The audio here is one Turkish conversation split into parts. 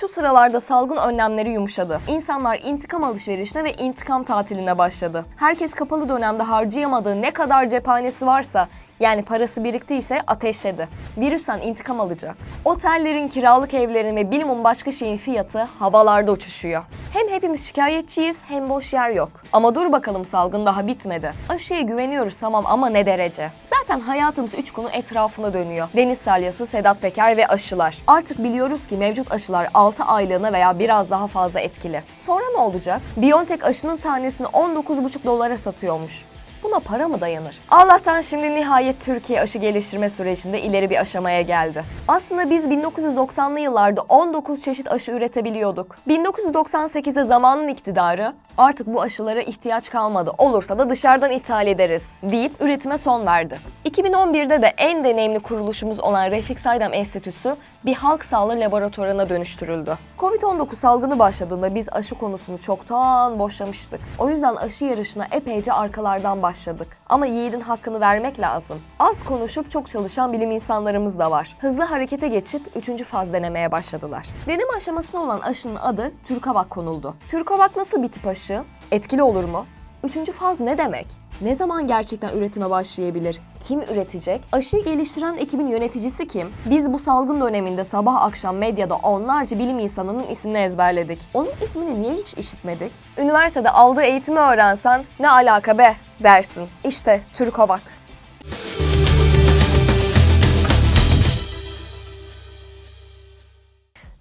Şu sıralarda salgın önlemleri yumuşadı. İnsanlar intikam alışverişine ve intikam tatiline başladı. Herkes kapalı dönemde harcayamadığı ne kadar cephanesi varsa yani parası biriktiyse ateşledi. Virüsten intikam alacak. Otellerin, kiralık evlerin ve minimum başka şeyin fiyatı havalarda uçuşuyor. Hem hepimiz şikayetçiyiz hem boş yer yok. Ama dur bakalım salgın daha bitmedi. Aşıya güveniyoruz tamam ama ne derece? Zaten hayatımız üç konu etrafında dönüyor. Deniz salyası, Sedat Peker ve aşılar. Artık biliyoruz ki mevcut aşılar 6 aylığına veya biraz daha fazla etkili. Sonra ne olacak? BioNTech aşının tanesini 19,5 dolara satıyormuş. Buna para mı dayanır? Allah'tan şimdi nihayet Türkiye aşı geliştirme sürecinde ileri bir aşamaya geldi. Aslında biz 1990'lı yıllarda 19 çeşit aşı üretebiliyorduk. 1998'de zamanın iktidarı artık bu aşılara ihtiyaç kalmadı. Olursa da dışarıdan ithal ederiz deyip üretime son verdi. 2011'de de en deneyimli kuruluşumuz olan Refik Saydam Enstitüsü bir halk sağlığı laboratuvarına dönüştürüldü. Covid-19 salgını başladığında biz aşı konusunu çoktan boşlamıştık. O yüzden aşı yarışına epeyce arkalardan başladık. Ama yiğidin hakkını vermek lazım. Az konuşup çok çalışan bilim insanlarımız da var. Hızlı harekete geçip 3. faz denemeye başladılar. Deneme aşamasında olan aşının adı Türkavak konuldu. Türkavak nasıl bir tip aşı? Etkili olur mu? Üçüncü faz ne demek? Ne zaman gerçekten üretime başlayabilir? Kim üretecek? Aşıyı geliştiren ekibin yöneticisi kim? Biz bu salgın döneminde sabah akşam medyada onlarca bilim insanının ismini ezberledik. Onun ismini niye hiç işitmedik? Üniversitede aldığı eğitimi öğrensen ne alaka be dersin. İşte Türkovak.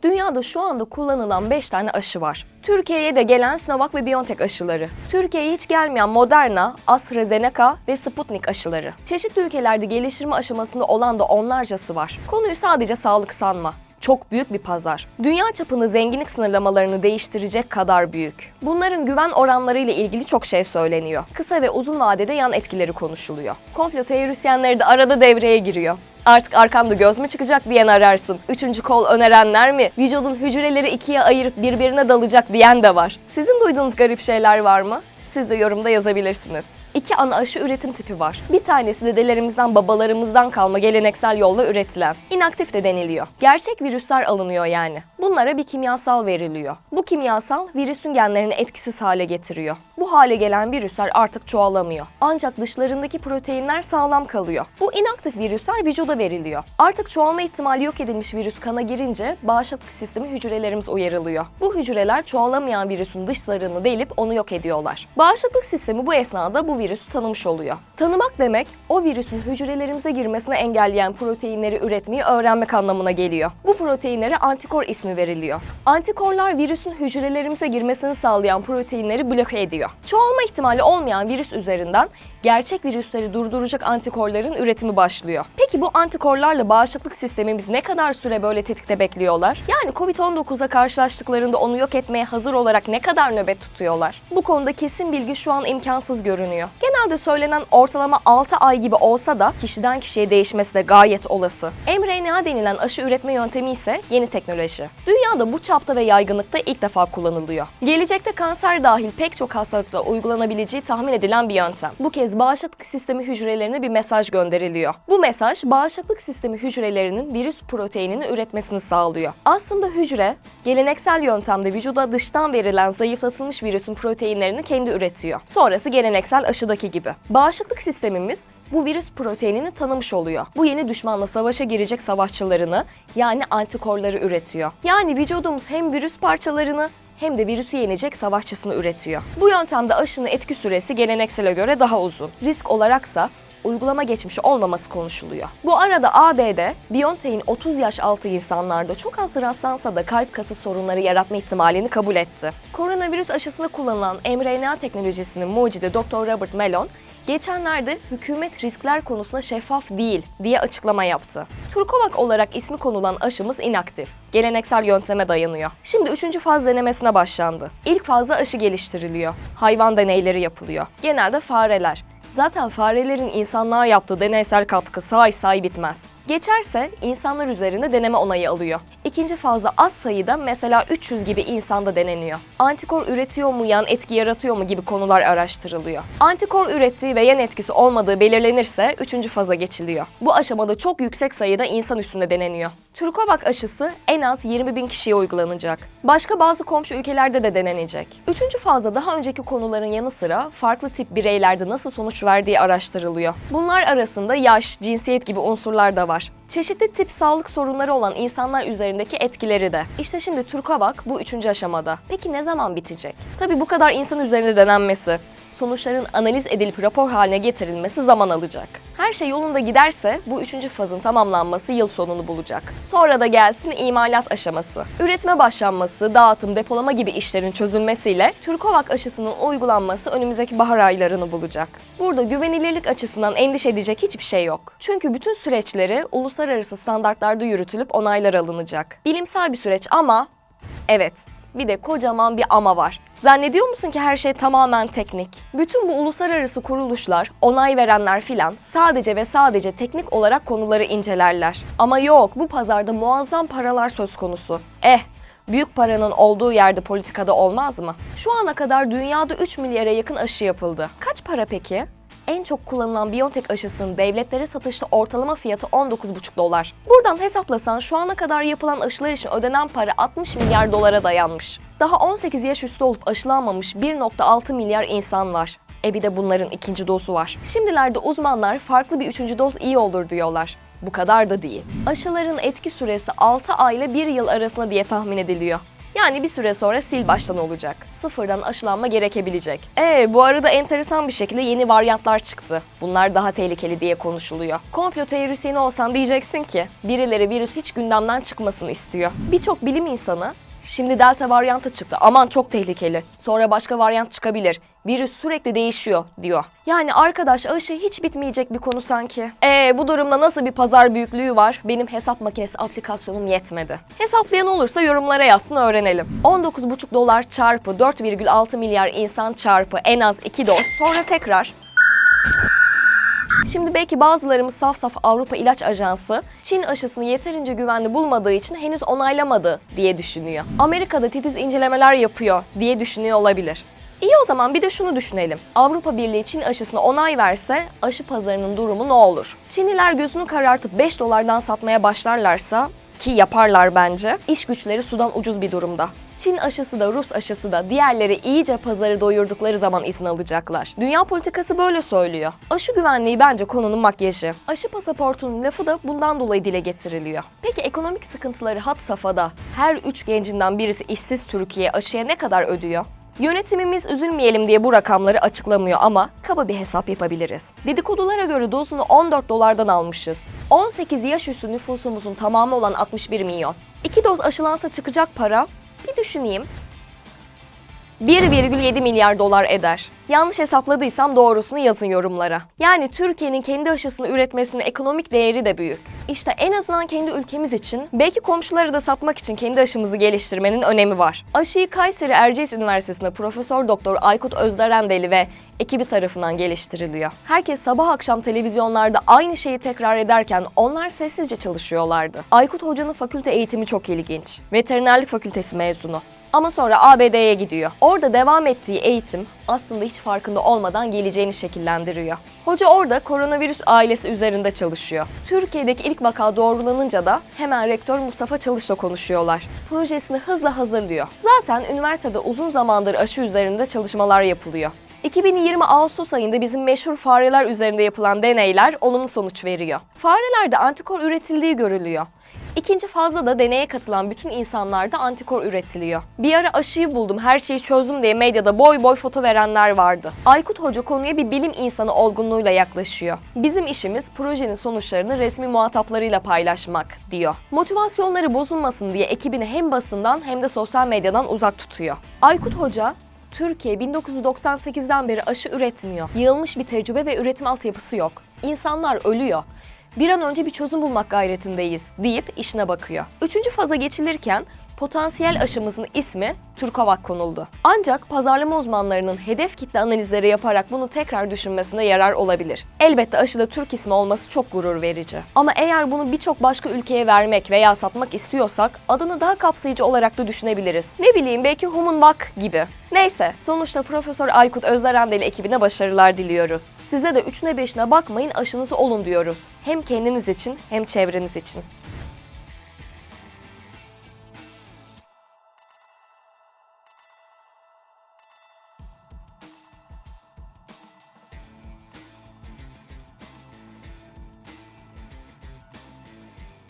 Dünyada şu anda kullanılan 5 tane aşı var. Türkiye'ye de gelen Sinovac ve BioNTech aşıları. Türkiye'ye hiç gelmeyen Moderna, AstraZeneca ve Sputnik aşıları. Çeşitli ülkelerde geliştirme aşamasında olan da onlarcası var. Konuyu sadece sağlık sanma çok büyük bir pazar. Dünya çapında zenginlik sınırlamalarını değiştirecek kadar büyük. Bunların güven oranları ile ilgili çok şey söyleniyor. Kısa ve uzun vadede yan etkileri konuşuluyor. Komplo teorisyenleri de arada devreye giriyor. Artık arkamda göz mü çıkacak diyen ararsın. Üçüncü kol önerenler mi? Vücudun hücreleri ikiye ayırıp birbirine dalacak diyen de var. Sizin duyduğunuz garip şeyler var mı? Siz de yorumda yazabilirsiniz. İki ana aşı üretim tipi var. Bir tanesi dedelerimizden, babalarımızdan kalma geleneksel yolla üretilen. İnaktif de deniliyor. Gerçek virüsler alınıyor yani. Bunlara bir kimyasal veriliyor. Bu kimyasal virüsün genlerini etkisiz hale getiriyor. Bu hale gelen virüsler artık çoğalamıyor. Ancak dışlarındaki proteinler sağlam kalıyor. Bu inaktif virüsler vücuda veriliyor. Artık çoğalma ihtimali yok edilmiş virüs kana girince bağışıklık sistemi hücrelerimiz uyarılıyor. Bu hücreler çoğalamayan virüsün dışlarını delip onu yok ediyorlar. Bağışıklık sistemi bu esnada bu virüsü tanımış oluyor. Tanımak demek o virüsün hücrelerimize girmesini engelleyen proteinleri üretmeyi öğrenmek anlamına geliyor. Bu proteinlere antikor ismi veriliyor. Antikorlar virüsün hücrelerimize girmesini sağlayan proteinleri bloke ediyor. Çoğalma ihtimali olmayan virüs üzerinden gerçek virüsleri durduracak antikorların üretimi başlıyor. Peki bu antikorlarla bağışıklık sistemimiz ne kadar süre böyle tetikte bekliyorlar? Yani Covid-19'a karşılaştıklarında onu yok etmeye hazır olarak ne kadar nöbet tutuyorlar? Bu konuda kesin bilgi şu an imkansız görünüyor. Genelde söylenen ortalama 6 ay gibi olsa da kişiden kişiye değişmesi de gayet olası. mRNA denilen aşı üretme yöntemi ise yeni teknoloji. Dünyada bu çapta ve yaygınlıkta ilk defa kullanılıyor. Gelecekte kanser dahil pek çok hastalıkta uygulanabileceği tahmin edilen bir yöntem. Bu kez bağışıklık sistemi hücrelerine bir mesaj gönderiliyor. Bu mesaj bağışıklık sistemi hücrelerinin virüs proteinini üretmesini sağlıyor. Aslında hücre geleneksel yöntemde vücuda dıştan verilen zayıflatılmış virüsün proteinlerini kendi üretiyor. Sonrası geleneksel aşıdaki gibi. Bağışıklık sistemimiz bu virüs proteinini tanımış oluyor. Bu yeni düşmanla savaşa girecek savaşçılarını yani antikorları üretiyor. Yani vücudumuz hem virüs parçalarını hem de virüsü yenecek savaşçısını üretiyor. Bu yöntemde aşının etki süresi geleneksele göre daha uzun. Risk olaraksa uygulama geçmişi olmaması konuşuluyor. Bu arada ABD, BioNTech'in 30 yaş altı insanlarda çok az rastlansa da kalp kası sorunları yaratma ihtimalini kabul etti. Koronavirüs aşısında kullanılan mRNA teknolojisinin mucidi Dr. Robert Malone, geçenlerde hükümet riskler konusunda şeffaf değil diye açıklama yaptı. Turkovak olarak ismi konulan aşımız inaktif. Geleneksel yönteme dayanıyor. Şimdi üçüncü faz denemesine başlandı. İlk fazda aşı geliştiriliyor. Hayvan deneyleri yapılıyor. Genelde fareler. Zaten farelerin insanlığa yaptığı deneysel katkı say say bitmez. Geçerse insanlar üzerinde deneme onayı alıyor. İkinci fazda az sayıda mesela 300 gibi insanda deneniyor. Antikor üretiyor mu, yan etki yaratıyor mu gibi konular araştırılıyor. Antikor ürettiği ve yan etkisi olmadığı belirlenirse üçüncü faza geçiliyor. Bu aşamada çok yüksek sayıda insan üstünde deneniyor. Türkovak aşısı en az 20 bin kişiye uygulanacak. Başka bazı komşu ülkelerde de denenecek. Üçüncü fazda daha önceki konuların yanı sıra farklı tip bireylerde nasıl sonuç verdiği araştırılıyor. Bunlar arasında yaş, cinsiyet gibi unsurlar da var. Çeşitli tip sağlık sorunları olan insanlar üzerindeki etkileri de. İşte şimdi Türkovak bu üçüncü aşamada. Peki ne zaman bitecek? Tabii bu kadar insan üzerinde denenmesi, sonuçların analiz edilip rapor haline getirilmesi zaman alacak. Her şey yolunda giderse bu üçüncü fazın tamamlanması yıl sonunu bulacak. Sonra da gelsin imalat aşaması. Üretime başlanması, dağıtım, depolama gibi işlerin çözülmesiyle Türkovak aşısının uygulanması önümüzdeki bahar aylarını bulacak. Burada güvenilirlik açısından endişe edecek hiçbir şey yok. Çünkü bütün süreçleri uluslararası standartlarda yürütülüp onaylar alınacak. Bilimsel bir süreç ama Evet, bir de kocaman bir ama var. Zannediyor musun ki her şey tamamen teknik? Bütün bu uluslararası kuruluşlar, onay verenler filan sadece ve sadece teknik olarak konuları incelerler. Ama yok, bu pazarda muazzam paralar söz konusu. Eh, büyük paranın olduğu yerde politikada olmaz mı? Şu ana kadar dünyada 3 milyara yakın aşı yapıldı. Kaç para peki? En çok kullanılan Biontech aşısının devletlere satışta ortalama fiyatı 19,5 dolar. Buradan hesaplasan şu ana kadar yapılan aşılar için ödenen para 60 milyar dolara dayanmış. Daha 18 yaş üstü olup aşılanmamış 1.6 milyar insan var. E bir de bunların ikinci dozu var. Şimdilerde uzmanlar farklı bir üçüncü doz iyi olur diyorlar. Bu kadar da değil. Aşıların etki süresi 6 ay ile 1 yıl arasında diye tahmin ediliyor. Yani bir süre sonra sil baştan olacak. Sıfırdan aşılanma gerekebilecek. Ee bu arada enteresan bir şekilde yeni varyantlar çıktı. Bunlar daha tehlikeli diye konuşuluyor. Komplo teorisyeni olsan diyeceksin ki birileri virüs hiç gündemden çıkmasını istiyor. Birçok bilim insanı Şimdi delta varyantı çıktı. Aman çok tehlikeli. Sonra başka varyant çıkabilir. Virüs sürekli değişiyor diyor. Yani arkadaş aşı hiç bitmeyecek bir konu sanki. Ee bu durumda nasıl bir pazar büyüklüğü var? Benim hesap makinesi aplikasyonum yetmedi. Hesaplayan olursa yorumlara yazsın öğrenelim. 19,5 dolar çarpı 4,6 milyar insan çarpı en az 2 doz. Sonra tekrar Şimdi belki bazılarımız saf saf Avrupa İlaç Ajansı Çin aşısını yeterince güvenli bulmadığı için henüz onaylamadı diye düşünüyor. Amerika'da titiz incelemeler yapıyor diye düşünüyor olabilir. İyi o zaman bir de şunu düşünelim. Avrupa Birliği Çin aşısına onay verse aşı pazarının durumu ne olur? Çinliler gözünü karartıp 5 dolardan satmaya başlarlarsa ki yaparlar bence. İş güçleri sudan ucuz bir durumda. Çin aşısı da Rus aşısı da diğerleri iyice pazarı doyurdukları zaman izin alacaklar. Dünya politikası böyle söylüyor. Aşı güvenliği bence konunun makyajı. Aşı pasaportunun lafı da bundan dolayı dile getiriliyor. Peki ekonomik sıkıntıları hat safhada her üç gencinden birisi işsiz Türkiye aşıya ne kadar ödüyor? Yönetimimiz üzülmeyelim diye bu rakamları açıklamıyor ama kaba bir hesap yapabiliriz. Dedikodulara göre dozunu 14 dolardan almışız. 18 yaş üstü nüfusumuzun tamamı olan 61 milyon. 2 doz aşılansa çıkacak para bir düşüneyim. 1,7 milyar dolar eder. Yanlış hesapladıysam doğrusunu yazın yorumlara. Yani Türkiye'nin kendi aşısını üretmesinin ekonomik değeri de büyük. İşte en azından kendi ülkemiz için, belki komşuları da satmak için kendi aşımızı geliştirmenin önemi var. Aşıyı Kayseri Erciyes Üniversitesi'nde Profesör Doktor Aykut Özdarendeli ve ekibi tarafından geliştiriliyor. Herkes sabah akşam televizyonlarda aynı şeyi tekrar ederken onlar sessizce çalışıyorlardı. Aykut Hoca'nın fakülte eğitimi çok ilginç. Veterinerlik fakültesi mezunu. Ama sonra ABD'ye gidiyor. Orada devam ettiği eğitim aslında hiç farkında olmadan geleceğini şekillendiriyor. Hoca orada koronavirüs ailesi üzerinde çalışıyor. Türkiye'deki ilk vaka doğrulanınca da hemen rektör Mustafa Çalış'la konuşuyorlar. Projesini hızla hazırlıyor. Zaten üniversitede uzun zamandır aşı üzerinde çalışmalar yapılıyor. 2020 Ağustos ayında bizim meşhur fareler üzerinde yapılan deneyler olumlu sonuç veriyor. Farelerde antikor üretildiği görülüyor. İkinci fazla da deneye katılan bütün insanlarda antikor üretiliyor. Bir ara aşıyı buldum, her şeyi çözdüm diye medyada boy boy foto verenler vardı. Aykut Hoca konuya bir bilim insanı olgunluğuyla yaklaşıyor. Bizim işimiz projenin sonuçlarını resmi muhataplarıyla paylaşmak diyor. Motivasyonları bozulmasın diye ekibini hem basından hem de sosyal medyadan uzak tutuyor. Aykut Hoca Türkiye 1998'den beri aşı üretmiyor. Yığılmış bir tecrübe ve üretim altyapısı yok. İnsanlar ölüyor. Bir an önce bir çözüm bulmak gayretindeyiz deyip işine bakıyor. Üçüncü faza geçilirken Potansiyel aşımızın ismi Türkovak konuldu. Ancak pazarlama uzmanlarının hedef kitle analizleri yaparak bunu tekrar düşünmesine yarar olabilir. Elbette aşıda Türk ismi olması çok gurur verici. Ama eğer bunu birçok başka ülkeye vermek veya satmak istiyorsak adını daha kapsayıcı olarak da düşünebiliriz. Ne bileyim belki Humunbak gibi. Neyse, sonuçta Profesör Aykut Özlerendel ekibine başarılar diliyoruz. Size de 3'üne 5'ine bakmayın aşınızı olun diyoruz. Hem kendiniz için hem çevreniz için.